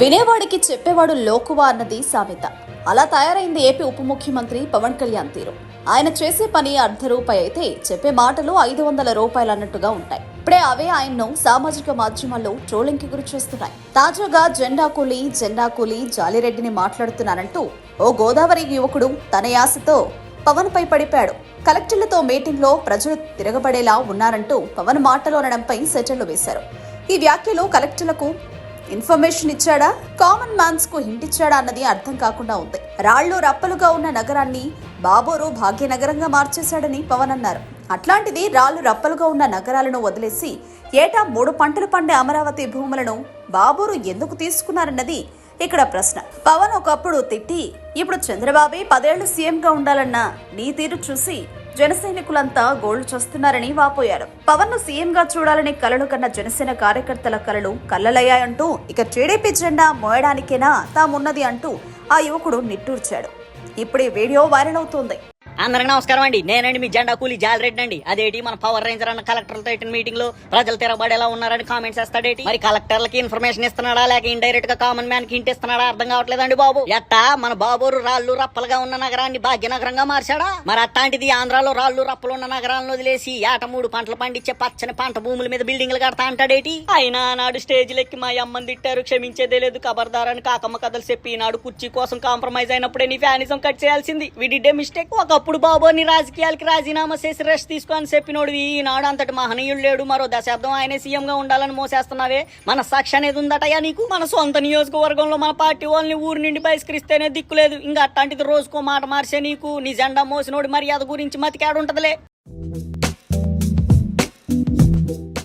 వినేవాడికి చెప్పేవాడు లోకువా అన్నది సామెత. అలా తయారైంది ఏపీ ఉప ముఖ్యమంత్రి పవన్ కళ్యాణ్ తీరు. ఆయన చేసే పని అర్ధ రూపాయి అయితే చెప్పే మాటలు ఐదు వందల రూపాయలు అన్నట్టుగా ఉంటాయి. ఇప్పుడే అవే ఆయన్ను సామాజిక మాధ్యమాల్లో ట్రోలింగ్కి గురి చేస్తున్నాయి. తాజాగా జెండా కూలీ జెండా కూలి జాలిరెడ్డిని మాట్లాడుతున్నారంటూ ఓ గోదావరి యువకుడు తన యాసతో పవన్ పై పడిపాడు కలెక్టర్లతో మీటింగ్లో ప్రజలు తిరగబడేలా ఉన్నారంటూ పవన్ మాటలు అనడంపై సెటర్లు వేశారు. ఈ వ్యాఖ్యలు కలెక్టర్లకు ఇన్ఫర్మేషన్ ఇచ్చాడా? కామన్ మ్యాన్స్కు హింట్ ఇచ్చాడా అన్నది అర్థం కాకుండా ఉంది. రాళ్ళు రప్పలుగా ఉన్న నగరాన్ని బాబోరు భాగ్యనగరంగా మార్చేశాడని పవన్ అన్నారు. అట్లాంటిది రాళ్ళు రప్పలుగా ఉన్న నగరాలను వదిలేసి ఏటా మూడు పంటలు పండే అమరావతి భూములను బాబోరు ఎందుకు తీసుకున్నారన్నది ఇక్కడ ప్రశ్న. పవన్ ఒకప్పుడు తిట్టి ఇప్పుడు చంద్రబాబే పదేళ్ళు సీఎంగా ఉండాలన్న నీ తీరు చూసి జన సైనికులంతా గోళ్ళు చూస్తున్నారని వాపోయారు. పవన్ను సీఎం గా చూడాలని కలలు కన్న జనసేన కార్యకర్తల కలలు కళ్ళలయ్యాయంటూ ఇక టీడీపీ జెండా మోయడానికేనా తామున్నది అంటూ ఆ యువకుడు నిట్టూర్చాడు. ఇప్పుడు ఈ వీడియో వైరల్ అవుతోంది. అందరికి నమస్కారం అండి. నేనండి మీ జెండా కూలి జాలరెడ్డి అండి. అదేటి మన పవర్ రేంజర్ అన్న కలెక్టర్లతో ఇట్టిన మీటింగ్లో ప్రజలు తిరగబడేలా ఉన్నారని కామెంట్స్ చేస్తాడేటి మరి కలెక్టర్లకి ఇన్ఫర్మేషన్ ఇస్తున్నాడా? లేక ఇండైరెక్ట్గా కామన్ మ్యాన్కి ఇంటి ఇస్తున్నాడా? అర్థం కావట్లేదండి బాబు? ఎట్టా? మన బాబోరు రాళ్ళు రప్పలుగా ఉన్న నగరాన్ని భాగ్యనగరంగా మార్చాడా? మరి అట్లాంటిది ఆంధ్రాలో రాళ్ళు రప్పలు ఉన్న నగరాలను వదిలేసి ఏట మూడు పంటలు పండించే పచ్చని పంట భూముల మీద బిల్డింగ్లు కడతా అంటాడేటి అయినా నాడు స్టేజ్ లెక్కి మా అమ్మని తిట్టారు. క్షమించేదే లేదు. కబర్దారని కాకమ్మ కథలు చెప్పి నాడు కుర్చీ కోసం కాంప్రమైజ్ అయినప్పుడే నీ ఫ్యానిజం కట్ చేయాల్సింది. విడిడే మిస్టేక్ ఒకప్పుడు బాబు నీ రాజకీయాలకి రాజీనామా చేసి రెస్ట్ తీసుకొని చెప్పినోడు ఈనాడు అంతటి మహనీయుడు లేడు. మరో దశాబ్దం ఆయనే సీఎంగా ఉండాలని మోసేస్తున్నావే. మన సాక్షి అనేది ఉందటయా నీకు? మన సొంత నియోజకవర్గంలో మన పార్టీ వాళ్ళని ఊరి నుండి బహిష్కరిస్తేనే దిక్కులేదు ఇంకా అట్లాంటిది రోజుకో మాట మార్చే నీకు. నీ జెండా మోసినోడి మర్యాద గురించి మతికాడుంటదిలే.